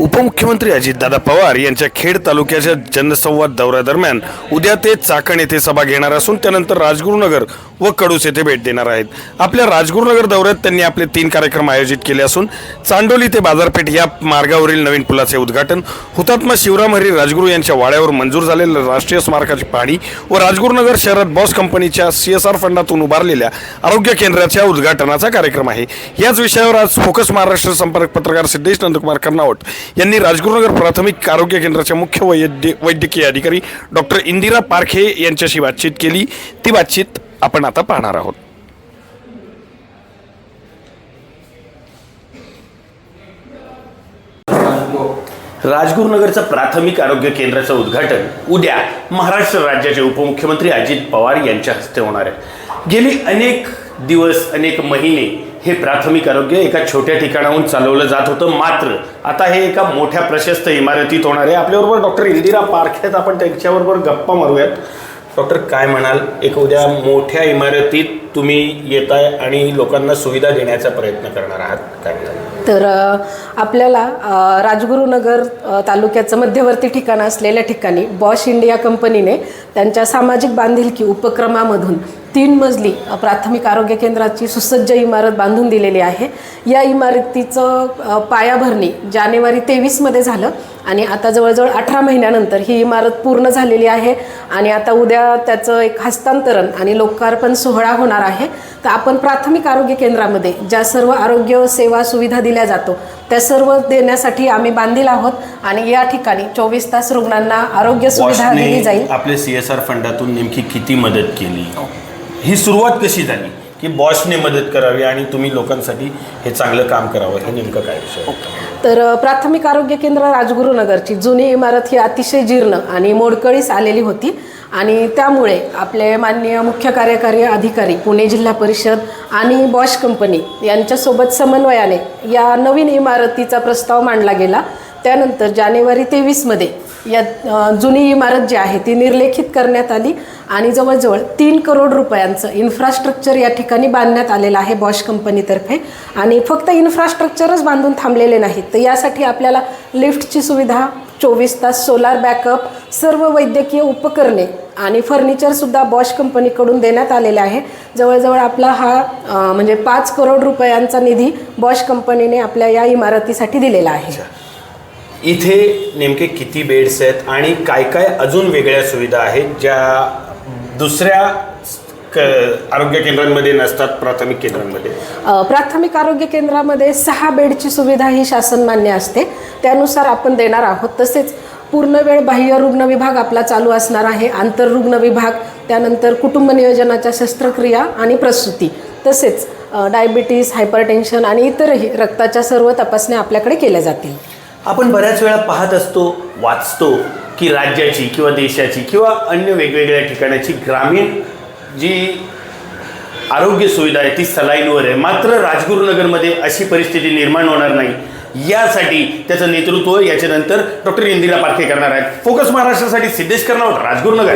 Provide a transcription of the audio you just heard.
उपमुख्यमंत्री अजितदादा पवार यांच्या खेड तालुक्याच्या जनसंवाद दौऱ्यादरम्यान उद्या ते चाकण येथे सभा घेणार असून त्यानंतर राजगुरुनगर व कडूस येथे भेट देणार आहेत. आपल्या राजगुरुनगर दौऱ्यात त्यांनी आपले तीन कार्यक्रम आयोजित केले असून चांडोली ते बाजारपेठ या मार्गावरील नवीन पुलाचे उद्घाटन हुतात्मा शिवराम हरी राजगुरू यांच्या वाड्यावर मंजूर झालेल्या राष्ट्रीय स्मारकाची पाहणी व राजगुरुनगर शहरात बॉस कंपनीच्या सी एस आर फंडातून उभारलेल्या आरोग्य केंद्राच्या उद्घाटनाचा कार्यक्रम आहे. याच विषयावर आज फोकस महाराष्ट्र संपर्क पत्रकार सिद्धेश नंदकुमार कर्नावट यांनी राजगुरुनगर प्राथमिक आरोग्य केंद्राच्या मुख्य वैद्य वैद्यकीय अधिकारी डॉक्टर इंदिरा पारखे यांच्याशी बातचीत केली. ती बातचीत आपण आता पाहणार आहोत. राजगुरुनगरचं प्राथमिक आरोग्य केंद्राचं उद्घाटन उद्या महाराष्ट्र राज्याचे उपमुख्यमंत्री अजित पवार यांच्या हस्ते होणार आहे. गेली अनेक दिवस अनेक महिने हे प्राथमिक आरोग्य एका छोट्या ठिकाणाहून चालवलं जात होतं मात्र आता हे एका मोठ्या प्रशस्त इमारतीत होणार आहे. आपल्याबरोबर डॉक्टर इंदिरा पार्क आहेत. आपण त्यांच्याबरोबर गप्पा मारूयात. डॉक्टर काय म्हणाल? एक उद्या मोठ्या इमारतीत तुम्ही येताय आणि लोकांना सुविधा देण्याचा प्रयत्न करणार आहात. काय तर आपल्याला राजगुरुनगर तालुक्याचं मध्यवर्ती ठिकाण असलेल्या ठिकाणी बॉश इंडिया कंपनीने त्यांच्या सामाजिक बांधिलकी उपक्रमामधून तीन मजली प्राथमिक आरोग्य केंद्राची सुसज्ज इमारत बांधून दिलेली आहे. या इमारतीचं पायाभरणी जानेवारी तेवीसमध्ये झालं आणि आता जवळजवळ अठरा महिन्यानंतर ही इमारत पूर्ण झालेली आहे आणि आता उद्या त्याचं एक हस्तांतरण आणि लोकार्पण सोहळा होणार आहे. तर आपण प्राथमिक आरोग्य केंद्रामध्ये ज्या सर्व आरोग्य सेवा सुविधा दिल्या जातो त्या सर्व देण्यासाठी आम्ही बांधील आहोत आणि या ठिकाणी चोवीस तास रुग्णांना आरोग्य सुविधा दिली जाईल. आपले सी एस आर फंडातून नेमकी किती मदत केली? ही सुरुवात कशी झाली? की बॉसने मदत करावी आणि तुम्ही लोकांसाठी हे चांगलं काम करावं हे नेमकं काय विषय? तर प्राथमिक आरोग्य केंद्र राजगुरुनगरची जुनी इमारत ही अतिशय जीर्ण आणि मोडकळीस आलेली होती आणि त्यामुळे आपले माननीय मुख्य कार्यकारी अधिकारी पुणे जिल्हा परिषद आणि बॉश कंपनी यांच्यासोबत समन्वयाने या नवीन इमारतीचा प्रस्ताव मांडला गेला. त्यानंतर जानेवारी तेवीसमध्ये या जुनी इमारत जी आहे ती निर्लेखित करण्यात आली आणि जवळजवळ तीन करोड रुपयांचं इन्फ्रास्ट्रक्चर या ठिकाणी बांधण्यात आलेलं आहे बॉश कंपनीतर्फे आणि फक्त इन्फ्रास्ट्रक्चरच बांधून थांबलेले नाहीत. तर यासाठी आपल्याला लिफ्टची सुविधा चोवीस तास सोलार बॅकअप सर्व वैद्यकीय उपकरणे आणि फर्निचरसुद्धा बॉश कंपनीकडून देण्यात आलेले आहे. जवळजवळ आपला हा म्हणजे पाच करोड रुपयांचा निधी बॉश कंपनीने आपल्या या इमारतीसाठी दिलेला आहे. इथे नेमके किती बेड्स आहेत आणि काय काय अजून वेगळ्या सुविधा आहेत ज्या दुसऱ्या क आरोग्य केंद्रांमध्ये नसतात प्राथमिक केंद्रांमध्ये? प्राथमिक आरोग्य केंद्रामध्ये सहा बेडची सुविधा ही शासन मान्य असते. त्यानुसार आपण देणार आहोत. तसेच पूर्ण वेळ बाह्य रुग्ण विभाग आपला चालू असणार आहे. आंतररुग्ण विभाग त्यानंतर कुटुंब नियोजनाच्या शस्त्रक्रिया आणि प्रसूती. तसेच डायबिटीस हायपरटेन्शन आणि इतरही रक्ताच्या सर्व तपासण्या आपल्याकडे केल्या जातील. आपण बऱ्याच वेळा पाहत असतो वाचतो की राज्याची किंवा देशाची किंवा अन्य वेगवेगळ्या ठिकाणाची ग्रामीण जी आरोग्य सुविधा आहे ती सलाईनवर आहे. मात्र राजगुरुनगरमध्ये अशी परिस्थिती निर्माण होणार नाही. यासाठी त्याचं नेतृत्व याच्यानंतर डॉक्टर इंदिरा पारखे करणार आहेत. फोकस महाराष्ट्रासाठी सिद्धेश कर्नावट राजगुरुनगर.